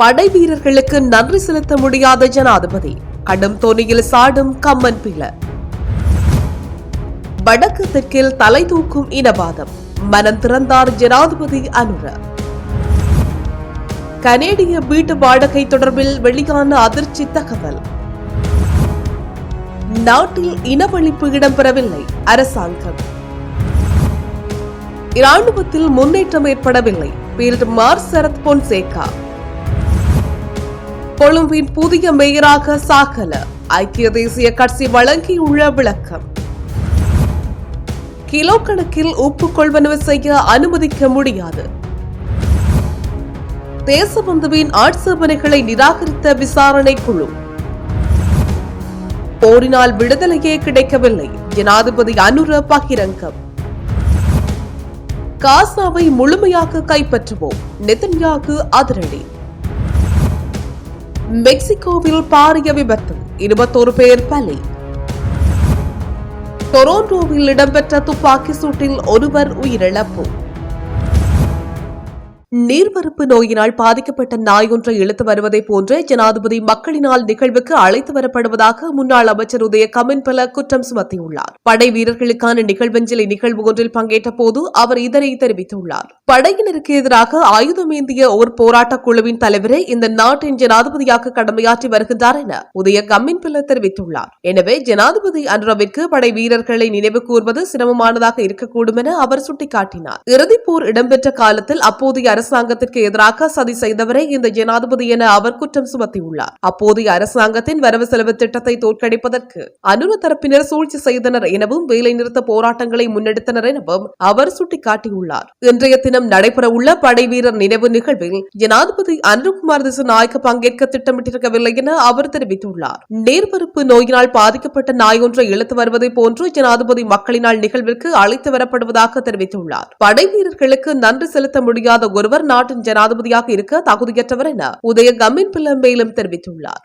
படை வீரர்களுக்கு நன்றி செலுத்த முடியாத ஜனாதிபதி. கடும் தொனியில் சாடும் கம்மன் பில வடக்கு தெற்கில் தலை தூக்கும் இனவாதம். மனம் திறந்தார் ஜனாதிபதி அனுர. கனேடிய வீட்டு வாடகை தொடர்பில் வெளியான அதிர்ச்சி தகவல். நாட்டில் இனவழிப்பு இடம்பெறவில்லை அரசாங்கம். இராணுவத்தில் முன்னேற்றம் ஏற்படவில்லை பீல்ட் மார் சரத் பொன்சேகா. கொழும்பின் புதிய மேயராக சாக்கல ஐக்கிய தேசிய கட்சி வழங்கியுள்ள விளக்கம். கிலோ கணக்கில் உப்பு கொள்வனவு செய்ய அனுமதிக்க முடியாது. தேசபந்துவின் ஆட்சேபனைகளை நிராகரித்த விசாரணை குழு. போரினால் விடுதலையே கிடைக்கவில்லை. ஜனாதிபதி அனுர பகிரங்கம். காசாவை முழுமையாக கைப்பற்றுவோம். நெதன்யாகு அதிரடி. மெக்சிகோவில் பாரிய விபத்து இருபத்தோரு பேர் பலி டொரோண்டோவில் இடம்பெற்ற துப்பாக்கி சூட்டில் ஒருவர் உயிரிழப்பு நீர்வரப்பு நோயினால் பாதிக்கப்பட்ட நாய் ஒன்றை இழுத்து வருவதை போன்றே ஜனாதிபதி மக்களினால் நிகழ்வுக்கு அழைத்து வரப்படுவதாக முன்னாள் அமைச்சர் உதய கமின்பல குற்றம் சுமத்தியுள்ளார். படை வீரர்களுக்கான நிகழ்வஞ்சலி நிகழ்வு ஒன்றில் பங்கேற்ற போது அவர் இதனை தெரிவித்துள்ளார். படையினருக்கு எதிராக ஆயுதமேந்திய ஒரு போராட்டக் குழுவின் தலைவரே இந்த நாட்டின் ஜனாதிபதியாக கடமையாற்றி வருகின்றார் என உதய கமின்பல தெரிவித்துள்ளார். எனவே ஜனாதிபதி அன்றவிற்கு படை வீரர்களை நினைவு கூர்வது சிரமமானதாக இருக்கக்கூடும் என அவர் சுட்டிக்காட்டினார். இறுதிப்போர் இடம்பெற்ற காலத்தில் அப்போதைய அரசாங்கத்திற்கு எதிராக சதி செய்தவரை இந்த ஜனாதிபதி என அவர் குற்றம் சுமத்தியுள்ளார். அப்போதைய அரசாங்கத்தின் வரவு செலவு திட்டத்தை தோற்கடிப்பதற்கு அனுர தரப்பினர் சூழ்ச்சி செய்தனர் எனவும் வேலைநிறுத்த போராட்டங்களை முன்னெடுத்தனர் எனவும் அவர் சுட்டிக்காட்டியுள்ளார். இன்றைய தினம் நடைபெறவுள்ள படைவீரர் நினைவு நிகழ்வில் ஜனாதிபதி அனுகுமார் திசுநாயக்க பங்கேற்க திட்டமிட்டிருக்கவில்லை என அவர் தெரிவித்துள்ளார். நேர்வறுப்பு நோயினால் பாதிக்கப்பட்ட நாய் ஒன்றை இழுத்து வருவதை போன்று ஜனாதிபதி மக்களினால் நிகழ்விற்கு அழைத்து வரப்படுவதாக தெரிவித்துள்ளார். படை வீரர்களுக்கு நன்றி செலுத்த முடியாத ஒரு ஒருவர் நாட்டின் ஜனாதிபதியாக இருக்க தகுதியற்றவர் என உதய கம்மின் பிள்ளை மேலும் தெரிவித்துள்ளார்.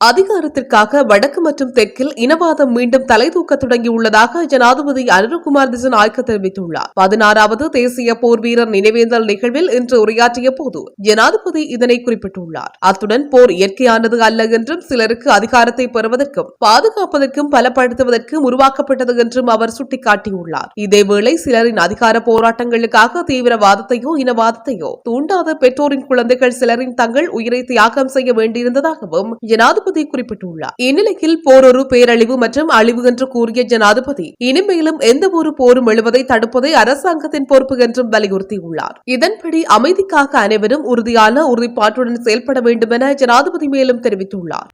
அதிகாரத்திற்காக வடக்கு மற்றும் தெற்கில் இனவாதம் மீண்டும் தலை தூக்க தொடங்கியுள்ளதாக ஜனாதிபதி அனுரகுமார் திசநாயக்க தெரிவித்துள்ளார். பதினாறாவது தேசிய போர் வீரர் நினைவேந்தல் நிகழ்வில் இன்று உரையாற்றிய போது ஜனாதிபதி இதனை குறிப்பிட்டுள்ளார். அத்துடன் போர் இயற்கையானது அல்ல என்றும் சிலருக்கு அதிகாரத்தை பெறுவதற்கும் பாதுகாப்பதற்கும் பலப்படுத்துவதற்கும் உருவாக்கப்பட்டது என்றும் அவர் சுட்டிக்காட்டியுள்ளார். இதேவேளை சிலரின் அதிகார போராட்டங்களுக்காக தீவிரவாதத்தையோ இனவாதத்தையோ தூண்டாத பெற்றோரின் குழந்தைகள் சிலரின் தங்கள் உயிரை தியாகம் செய்ய வேண்டியிருந்ததாகவும் ஜனாதிபதி குறிப்பிட்டுள்ளார். இந்நிலையில் போரொரு பேரழிவு மற்றும் அழிவு என்று கூறிய ஜனாதிபதி இனிமேலும் எந்த ஒரு போரும் எழுவதை தடுப்பதே அரசாங்கத்தின் பொறுப்பு என்றும் வலியுறுத்தியுள்ளார். இதன்படி அமைதிக்காக அனைவரும் உறுதியான உறுதிப்பாட்டுடன் செயல்பட வேண்டும் என ஜனாதிபதி மேலும் தெரிவித்துள்ளார்.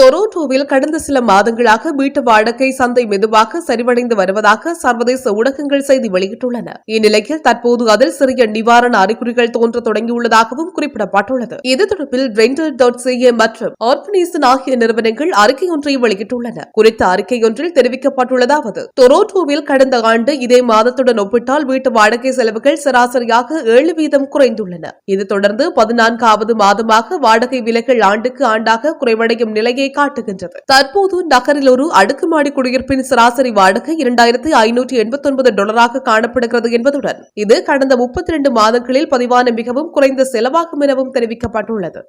டொரோட்டோவில் கடந்த சில மாதங்களாக வீட்டு வாடகை சந்தை மெதுவாக சரிவடைந்து வருவதாக சர்வதேச ஊடகங்கள் செய்தி வெளியிட்டுள்ளன. இந்நிலையில் தற்போது அதில் சிறிய நிவாரண அறிகுறிகள் தோன்ற தொடங்கியுள்ளதாகவும் குறிப்பிடப்பட்டுள்ளது. இது தொடர்பில் ரெண்டல் டாட் சிஏ மற்றும் ஆர்பனேசன் ஆகிய நிறுவனங்கள் அறிக்கை ஒன்றை வெளியிட்டுள்ளன. குறித்த அறிக்கை ஒன்றில் தெரிவிக்கப்பட்டுள்ளதாவது டொரோட்டோவில் கடந்த ஆண்டு இதே மாதத்துடன் ஒப்பிட்டால் வீட்டு வாடகை செலவுகள் சராசரியாக ஏழு வீதம் குறைந்துள்ளன. இது தொடர்ந்து பதினான்காவது மாதமாக வாடகை விலைகள் ஆண்டுக்கு ஆண்டாக குறைவடையும் நிலையை காட்டுகின்றது. தற்போது நகரில் ஒரு அடுக்குமாடி குடியிருப்பின் சராசரி வாடகை இரண்டாயிரத்தி ஐநூற்றி எண்பத்தி ஒன்பது டாலராக காணப்படுகிறது என்பதுடன் இது கடந்த முப்பத்தி இரண்டு மாதங்களில் பதிவான மிகவும் குறைந்த செலவாகும் எனவும் தெரிவிக்கப்பட்டுள்ளது.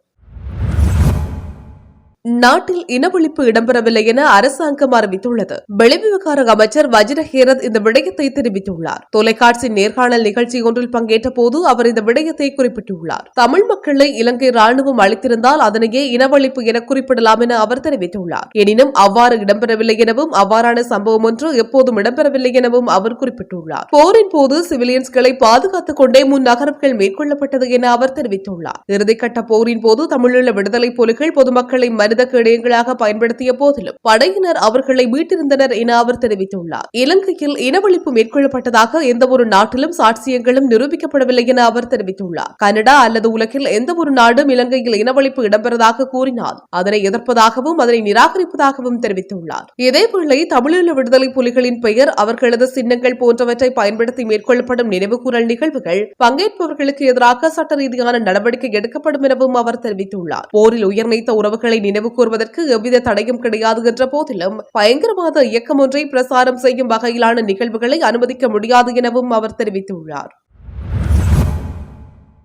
நாட்டில் இனவழிப்பு இடம்பெறவில்லை என அரசாங்கம் அறிவித்துள்ளது. வெளிவிவகார அமைச்சர் வஜிர ஹேரத் இந்த விடயத்தை தெரிவித்துள்ளார். தொலைக்காட்சி நேர்காணல் நிகழ்ச்சி ஒன்றில் பங்கேற்ற போது அவர் இந்த விடயத்தை குறிப்பிட்டுள்ளார். தமிழ் மக்களை இலங்கை ராணுவம் அளித்திருந்தால் அதனையே இனவழிப்பு என குறிப்பிடலாம் என அவர் தெரிவித்துள்ளார். எனினும் அவ்வாறு இடம்பெறவில்லை எனவும் அவ்வாறான சம்பவம் ஒன்று எப்போதும் இடம்பெறவில்லை எனவும் அவர் குறிப்பிட்டுள்ளார். போரின் போது சிவிலியன்ஸ்களை பாதுகாத்துக் கொண்டே முன் நகரங்கள் மேற்கொள்ளப்பட்டது என அவர் தெரிவித்துள்ளார். இறுதிக்கட்ட போரின் போது தமிழீழ விடுதலை புலிகள் பொதுமக்களை மனித கேடயங்களாக பயன்படுத்திய போதிலும் படையினர் அவர்களை மீட்டிருந்தனர் என அவர் தெரிவித்துள்ளார். இலங்கையில் இனவழிப்பு மேற்கொள்ளப்பட்டதாக எந்தவொரு நாட்டிலும் சாட்சியங்களும் நிரூபிக்கப்படவில்லை என அவர் தெரிவித்துள்ளார். கனடா அல்லது உலகில் எந்த ஒரு நாடும் இலங்கையில் இனவழிப்பு இடம்பெறதாக கூறினால் அதனை எதிர்ப்பதாகவும் அதனை நிராகரிப்பதாகவும் தெரிவித்துள்ளார். இதேவேளை தமிழீழ விடுதலை புலிகளின் பெயர் அவர்களது சின்னங்கள் போன்றவற்றை பயன்படுத்தி மேற்கொள்ளப்படும் நினைவுகூரல் நிகழ்வுகள் பங்கேற்பவர்களுக்கு எதிராக சட்ட ரீதியான நடவடிக்கை எடுக்கப்படும் எனவும் அவர் தெரிவித்துள்ளார். போரில் உயர்நீத்த உறவுகளை நினைவு கூறுவதற்கு எவ்வித தடையும் கிடையாது என்ற போதிலும் பயங்கரவாத இயக்கம் ஒன்றை பிரசாரம் செய்யும் வகையிலான நிகழ்வுகளை அனுமதிக்க முடியாது எனவும் அவர் தெரிவித்துள்ளார்.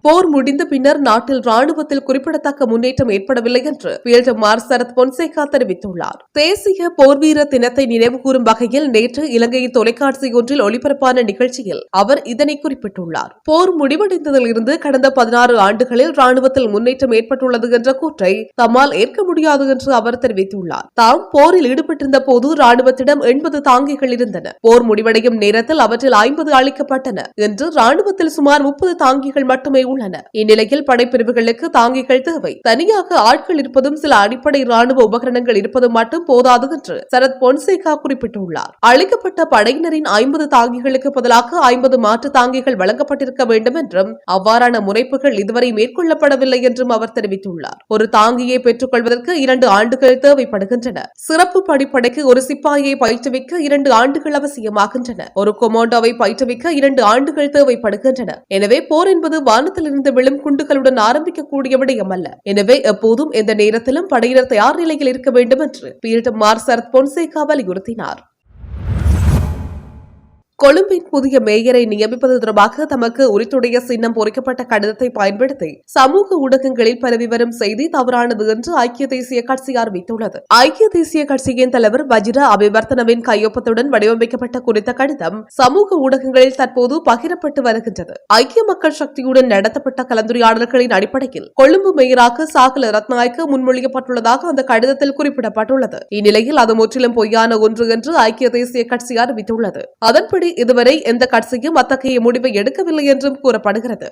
போர் முடிந்த பின்னர் நாட்டில் ராணுவத்தில் குறிப்பிடத்தக்க முன்னேற்றம் ஏற்படவில்லை என்று ஃபீல்டு மார் சரத் பொன்சேகா தெரிவித்துள்ளார். தேசிய போர் வீர தினத்தை நினைவுகூரும் வகையில் நேற்று இலங்கையின் தொலைக்காட்சி ஒன்றில் ஒளிபரப்பான நிகழ்ச்சியில் அவர் இதனை குறிப்பிட்டுள்ளார். போர் முடிவடைந்ததிலிருந்து கடந்த பதினாறு ஆண்டுகளில் ராணுவத்தில் முன்னேற்றம் ஏற்பட்டுள்ளது என்ற கூற்றை தம்மால் ஏற்க முடியாது என்று அவர் தெரிவித்துள்ளார். தாம் போரில் ஈடுபட்டிருந்த போது ராணுவத்திடம் எண்பது தாங்கிகள் இருந்தன. போர் முடிவடையும் நேரத்தில் அவற்றில் ஐம்பது அளிக்கப்பட்டன என்று ராணுவத்தில் சுமார் முப்பது தாங்கிகள் மட்டுமே உள்ளன உள்ளன. இந்நிலையில் படைப்பிரிவுகளுக்கு தாங்கிகள் தேவை. தனியாக ஆட்கள் இருப்பதும் சில அடிப்படை ராணுவ உபகரணங்கள் இருப்பதும் மட்டும் போதாது என்று சரத் பொன்சேகா குறிப்பிட்டுள்ளார். அளிக்கப்பட்ட படையினரின் ஐம்பது தாங்கிகளுக்கு பதிலாக ஐம்பது மாற்று தாங்கிகள் வழங்கப்பட்டிருக்க வேண்டும் என்றும் அவ்வாறான முனைப்புகள் இதுவரை மேற்கொள்ளப்படவில்லை என்றும் அவர் தெரிவித்துள்ளார். ஒரு தாங்கியை பெற்றுக் கொள்வதற்கு இரண்டு ஆண்டுகள் தேவைப்படுகின்றன. சிறப்பு படிப்படைக்கு ஒரு சிப்பாயை பயிற்றுவிக்க இரண்டு ஆண்டுகள் அவசியமாகின்றன. ஒரு கொமோண்டோவை பயிற்றுவிக்க இரண்டு ஆண்டுகள் தேவைப்படுகின்றன. எனவே போர் என்பது வானத்தில் வானத்திலிருந்து விழும் குண்டுகளுடன் ஆரம்பிக்கக்கூடிய விடயம் அல்ல எனவே எப்போதும் எந்த நேரத்திலும் படையினர் தயார் நிலையில் இருக்க வேண்டும் என்று பீல்ட் மார்சரத் பொன்சேகா வலியுறுத்தினார். கொழும்பின் புதிய மேயரை நியமிப்பது தொடர்பாக தமக்கு உரித்துடைய சின்னம் பொறிக்கப்பட்ட கடிதத்தை பயன்படுத்தி சமூக ஊடகங்களில் பரவி வரும் செய்தி தவறானது என்று ஐக்கிய தேசிய கட்சி அறிவித்துள்ளது. ஐக்கிய தேசிய கட்சியின் தலைவர் வஜிர அபிவர்த்தனவின் கையொப்பத்துடன் வடிவமைக்கப்பட்ட குறித்த கடிதம் சமூக ஊடகங்களில் தற்போது பகிரப்பட்டு வருகின்றது. ஐக்கிய மக்கள் சக்தியுடன் நடத்தப்பட்ட கலந்துரையாடல்களின் அடிப்படையில் கொழும்பு மேயராக சாகல ரத்நாயக்கு முன்மொழியப்பட்டுள்ளதாக அந்த கடிதத்தில் குறிப்பிடப்பட்டுள்ளது. இந்நிலையில் அது முற்றிலும் பொய்யான ஒன்று என்று ஐக்கிய தேசிய கட்சி அறிவித்துள்ளது. அதன்படி இதுவரை எந்த கட்சியும் அத்தகைய முடிவை எடுக்கவில்லை என்றும் கூறப்படுகிறது.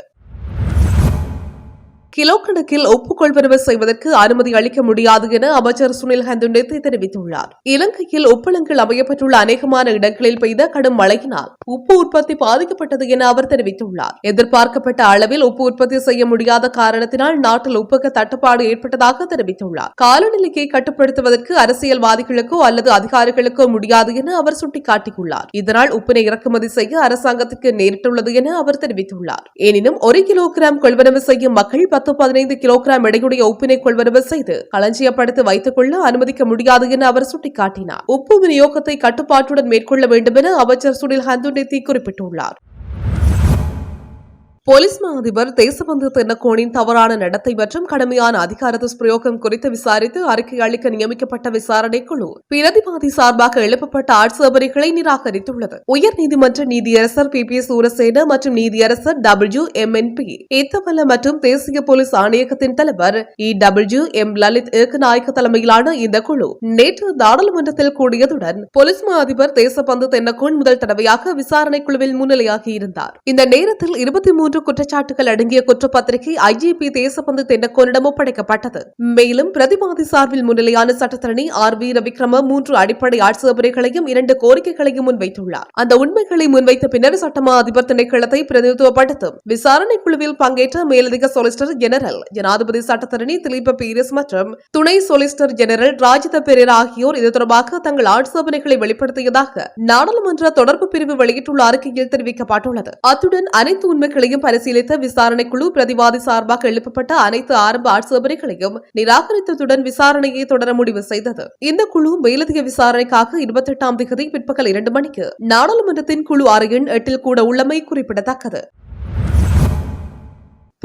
கிலோ கணக்கில் ஒப்புக்கொள்வனவு செய்வதற்கு அனுமதி அளிக்க முடியாது என அமைச்சர் சுனில் ஹந்துண்டேத்தை தெரிவித்துள்ளார். இலங்கையில் உப்பளங்கள் அமையப்பட்டுள்ள அநேகமான இடங்களில் பெய்த கடும் மழையினால் உப்பு உற்பத்தி பாதிக்கப்பட்டது என அவர் தெரிவித்துள்ளார். எதிர்பார்க்கப்பட்ட அளவில் உப்பு உற்பத்தி செய்ய முடியாத காரணத்தினால் நாட்டில் உப்புக்கு தட்டுப்பாடு ஏற்பட்டதாக தெரிவித்துள்ளார். காலநிலையை கட்டுப்படுத்துவதற்கு அரசியல்வாதிகளுக்கோ அல்லது அதிகாரிகளுக்கோ முடியாது என அவர் சுட்டிக்காட்டியுள்ளார். இதனால் உப்பினை இறக்குமதி செய்ய அரசாங்கத்துக்கு நேரிட்டுள்ளது என அவர் தெரிவித்துள்ளார். எனினும் ஒரு கிலோ கிராம் கொள்வனவு செய்யும் மக்கள் பத்து பதினைந்து கிலோகிராம் எடையுடைய உப்பினை கொள்வனவு செய்து களஞ்சியப்படுத்தி வைத்துக் கொள்ள அனுமதிக்க முடியாது என அவர் சுட்டிக்காட்டினார். உப்பு விநியோகத்தை கட்டுப்பாட்டுடன் மேற்கொள்ள வேண்டும் என அமைச்சர் சுனில் ஹந்துடெத்தி குறிப்பிட்டுள்ளார். போலீஸ் மா அதிபர் தேசபந்து தென்னக்கோனின் தவறான நடத்தை மற்றும் கடுமையான அதிகார துஷ்பிரயோகம் குறித்து விசாரித்து அறிக்கை அளிக்க நியமிக்கப்பட்ட விசாரணை குழு பிரதிவாதி சார்பாக எழுப்பப்பட்ட ஆட்சேபனைகளை நிராகரித்துள்ளது. உயர்நீதிமன்ற நீதியரசர் பி. பி. சூரசேன மற்றும் நீதியரசர் W M N P Iddawala மற்றும் தேசிய போலீஸ் ஆணையகத்தின் தலைவர் E W M Lalith Ekanayake தலைமையிலான இந்த குழு நேற்று நாடாளுமன்றத்தில் கூடியதுடன் போலீஸ் மா அதிபர் தேசபந்து தென்னக்கோன் முதல் தடவையாக விசாரணை குழுவில் முன்னிலையாகியிருந்தார் இந்த நேரத்தில் இருபத்தி மூன்று மூன்று குற்றச்சாட்டுகள் அடங்கிய குற்றப்பத்திரிகை ஐஏபி தேசபந்து தென்னக்கோனிடம் ஒப்படைக்கப்பட்டது. மேலும் பிரதிவாதி சார்பில் முன்னிலையான சட்டத்தரணி ஆர் வி ரவிக்ரம மூன்று அடிப்படை ஆட்சேபனைகளையும் இரண்டு கோரிக்கைகளையும் முன்வைத்துள்ளார். அந்த உண்மைகளை முன்வைத்த பின்னர் சட்டமா அதிபர் திணைக்களத்தை பிரதிநிதித்துவப்படுத்தும் விசாரணை குழுவில் பங்கேற்ற மேலதிக சொலிசிட்டர் ஜெனரல் ஜனாதிபதி சட்டத்தரணி திலீப பீரிஸ் மற்றும் துணை சொலிசிட்டர் ஜெனரல் ராஜித பெரேரா ஆகியோர் இது தொடர்பாக தங்கள் ஆட்சேபனைகளை வெளிப்படுத்தியதாக நாடாளுமன்ற தொடர்பு பிரிவு வெளியிட்டுள்ள அறிக்கையில் தெரிவிக்கப்பட்டுள்ளது. அத்துடன் அனைத்து உண்மைகளையும் பரிசீலித்த விசாரணை குழு பிரதிவாதி சார்பாக எழுப்பப்பட்ட அனைத்து ஆரம்ப ஆட்சேபனைகளையும் நிராகரித்ததுடன் விசாரணையை தொடர முடிவு செய்தது. இந்த குழு மேலதிக விசாரணைக்காக இருபத்தி எட்டாம் தேதி பிற்பகல் இரண்டு மணிக்கு நாடாளுமன்றத்தின் குழு அறையின் எட்டில் கூட உள்ளமை குறிப்பிடத்தக்கது.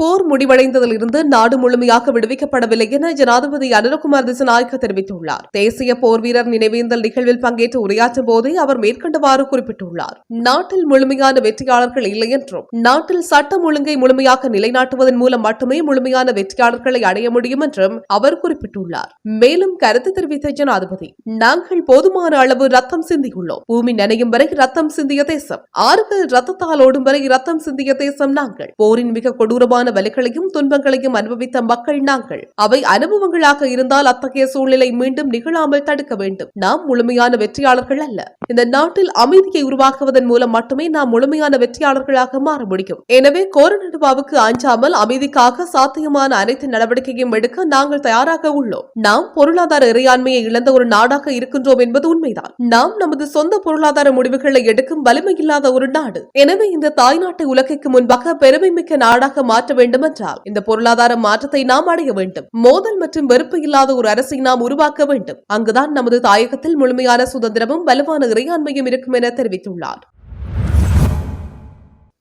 போர் முடிவடைந்ததிலிருந்து நாடு முழுமையாக விடுவிக்கப்படவில்லை என ஜனாதிபதி அனுரகுமார் திசநாயக்க தெரிவித்துள்ளார். தேசிய போர் வீரர் நினைவேந்தல் நிகழ்வில் பங்கேற்று உரையாற்றும் போதே அவர் மேற்கண்டவாறு குறிப்பிட்டுள்ளார். நாட்டில் முழுமையான வெற்றியாளர்கள் இல்லை என்றும் நாட்டில் சட்டம் ஒழுங்கை முழுமையாக நிலைநாட்டுவதன் மூலம் மட்டுமே முழுமையான வெற்றியாளர்களை அடைய முடியும் என்றும் அவர் குறிப்பிட்டுள்ளார். மேலும் கருத்து தெரிவித்த ஜனாதிபதி நாங்கள் போதுமான அளவு ரத்தம் சிந்தியுள்ளோம். பூமி நனையும் வரை ரத்தம் சிந்திய தேசம் ஆறுகள் ரத்தத்தால் ஓடும் வரை ரத்தம் சிந்திய தேசம் நாங்கள். போரின் மிக கொடூரமான வலிகளையும் துன்பங்களையும் அனுபவித்த மக்கள் நாங்கள். அவை அனுபவங்களாக இருந்தால் அத்தகைய சூழ்நிலை மீண்டும் நிகழாமல் தடுக்க வேண்டும். நாம் முழுமையான வெற்றியாளர்கள் அல்ல. இந்த நாட்டில் அமைதியை உருவாக்குவதன் மூலம் மட்டுமே நாம் முழுமையான வெற்றியாளர்களாக மாற முடியும். எனவே கோரநடுவாவுக்கு அஞ்சாமல் அமைதிக்காக சாத்தியமான அனைத்து நடவடிக்கையும் எடுக்க நாங்கள் தயாராக உள்ளோம். நாம் பொருளாதார இறையாண்மையை இழந்த ஒரு நாடாக இருக்கின்றோம் என்பது உண்மைதான். நாம் நமது சொந்த பொருளாதார முடிவுகளை எடுக்கும் வலிமை இல்லாத ஒரு நாடு. எனவே இந்த தாய்நாட்டை உலகிற்கு முன்பாக பெருமைமிக்க நாடாக மாற்ற வேண்டுமென்றால் இந்த பொருளாதார மாற்றத்தை நாம் அடைய வேண்டும். மோதல் மற்றும் வெறுப்பு இல்லாத ஒரு அரசை நாம் உருவாக்க வேண்டும். அங்குதான் நமது தாயகத்தில் முழுமையான சுதந்திரமும் வலுவான இறையாண்மையும் இருக்கும் என தெரிவித்துள்ளார்.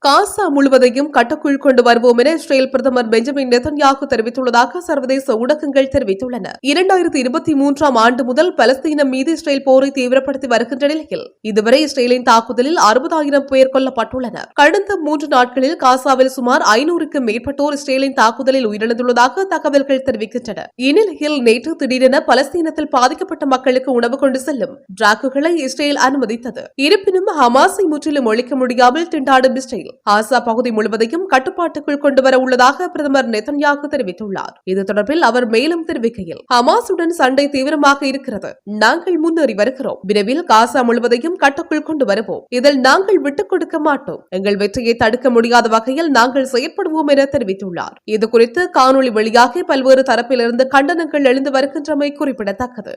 காசா முழுவதையும் கட்டுக்குள் கொண்டு வருவோம் என இஸ்ரேல் பிரதமர் பெஞ்சமின் நெதன்யாகு தெரிவித்துள்ளதாக சர்வதேச ஊடகங்கள் தெரிவித்துள்ளன. இரண்டாயிரத்தி இருபத்தி மூன்றாம் ஆண்டு முதல் பலஸ்தீனம் மீது இஸ்ரேல் போரை தீவிரப்படுத்தி வருகின்ற நிலையில் இதுவரை இஸ்ரேலின் தாக்குதலில் அறுபதாயிரம் பேர் கொல்லப்பட்டுள்ளனர் கடந்த மூன்று நாட்களில் காசாவில் சுமார் ஐநூறுக்கும் மேற்பட்டோர் இஸ்ரேலின் தாக்குதலில் உயிரிழந்துள்ளதாக தகவல்கள் தெரிவிக்கின்றன. இந்நிலையில் நேற்று திடீரென பலஸ்தீனத்தில் பாதிக்கப்பட்ட மக்களுக்கு உணவு கொண்டு செல்லும் டிராக்குகளை இஸ்ரேல் அனுமதித்தது. இருப்பினும் ஹமாஸை முற்றிலும் ஒழிக்க முடியாமல் திண்டாடும் இஸ்ரேல் ஆசா பகுதி முழுவதையும் கட்டுப்பாட்டுக்குள் கொண்டுவர உள்ளதாக பிரதமர் நெதன்யாகு தெரிவித்துள்ளார். இது தொடர்பில் அவர் மேலும் தெரிவிக்கையில் ஹமாசுடன் சண்டை தீவிரமாக இருக்கிறது. நாங்கள் முன்னேறி வருகிறோம். விரைவில் காசா முழுவதையும் கட்டுக்குள் கொண்டு வருவோம். இதில் நாங்கள் விட்டுக் கொடுக்க மாட்டோம். எங்கள் வெற்றியை தடுக்க முடியாத வகையில் நாங்கள் செயற்படுவோம் என தெரிவித்துள்ளார். இதுகுறித்து காணொலி வெளியாகி பல்வேறு தரப்பிலிருந்து கண்டனங்கள் எழுந்து வருகின்றமை குறிப்பிடத்தக்கது.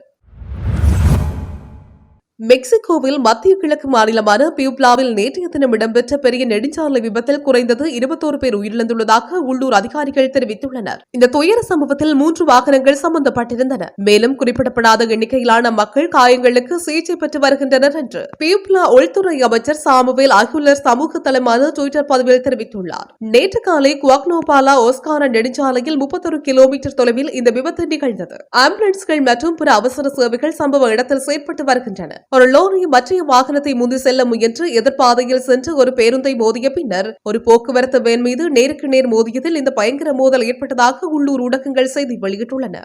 மெக்சிகோவில் மத்திய கிழக்கு மாநிலமான பியூப்லாவில் நேற்றைய தினம் இடம்பெற்ற பெரிய நெடுஞ்சாலை விபத்தில் குறைந்தது இருபத்தோரு பேர் உயிரிழந்துள்ளதாக உள்ளூர் அதிகாரிகள் தெரிவித்துள்ளனர். இந்த துயர சம்பவத்தில் மூன்று வாகனங்கள் சம்பந்தப்பட்டிருந்தன. மேலும் குறிப்பிடப்படாத எண்ணிக்கையிலான மக்கள் காயங்களுக்கு சிகிச்சை பெற்று வருகின்றனர் என்று பியூப்லா உள்துறை அமைச்சர் சாமுவேல் அகுலர் சமூக தளமான டுவிட்டர் பதிவில் தெரிவித்துள்ளார். நேற்று காலை குவாக்னோபாலா ஓஸ்கான நெடுஞ்சாலையில் முப்பத்தொரு கிலோமீட்டர் தொலைவில் இந்த விபத்து நிகழ்ந்தது. ஆம்புலன்ஸ்கள் மற்றும் பிற அவசர சேவைகள் சம்பவ இடத்தில் செயற்பட்டு வருகின்றன. ஒரு லோரி மற்றைய வாகனத்தை முந்தி செல்ல முயன்று எதிர்பாதையில் சென்று ஒரு பேருந்தை மோதிய பின்னர் ஒரு போக்குவரத்து வேன் மீது நேருக்கு நேர் மோதியதில் இந்த பயங்கர மோதல் ஏற்பட்டதாக உள்ளூர் ஊடகங்கள் செய்தி வெளியிட்டுள்ளன.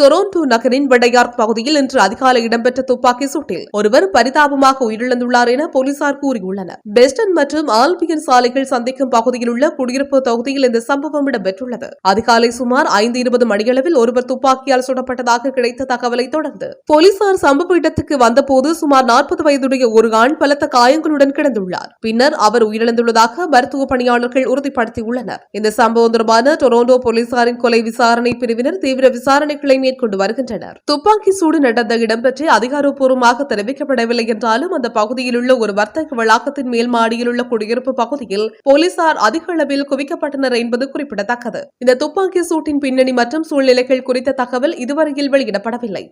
டொரோண்டோ நகரின் வடையார்க் பகுதியில் இன்று அதிகாலை இடம்பெற்ற துப்பாக்கி சூட்டில் ஒருவர் பரிதாபமாக உயிரிழந்துள்ளார் என போலீசார் கூறியுள்ளனர். பெஸ்டன் மற்றும் ஆல்பியன் சாலைகள் சந்திக்கும் பகுதியில் உள்ள குடியிருப்பு தொகுதியில் இந்த சம்பவம் இடம்பெற்றுள்ளது. அதிகாலை சுமார் ஐந்து இருபது மணியளவில் ஒருவர் துப்பாக்கியால் சுடப்பட்டதாக கிடைத்த தகவலை தொடர்ந்து போலீசார் சம்பவ இடத்துக்கு வந்தபோது சுமார் நாற்பது வயதுடைய ஒரு ஆண் பலத்த காயங்களுடன் கிடந்துள்ளார். பின்னர் அவர் உயிரிழந்துள்ளதாக மருத்துவ பணியாளர்கள் உறுதிப்படுத்தியுள்ளனர். இந்த சம்பவம் தொடர்பான டொரோண்டோ போலீசாரின் கொலை விசாரணை பிரிவினர் தீவிர விசாரணைகளை மேற்கொண்டு வருகின்றனர். துப்பாக்கி சூடு நடந்த இடம் பற்றி அதிகாரப்பூர்வமாக தெரிவிக்கப்படவில்லை என்றாலும் அந்த பகுதியில் உள்ள ஒரு வர்த்தக வளாகத்தின் மேல் மாடியில் உள்ள குடியிருப்பு பகுதியில் போலீசார் அதிக அளவில் குவிக்கப்பட்டனர் என்பது குறிப்பிடத்தக்கது. இந்த துப்பாக்கி சூட்டின் பின்னணி மற்றும் சூழ்நிலைகள் குறித்த தகவல் இதுவரையில் வெளியிடப்படவில்லை.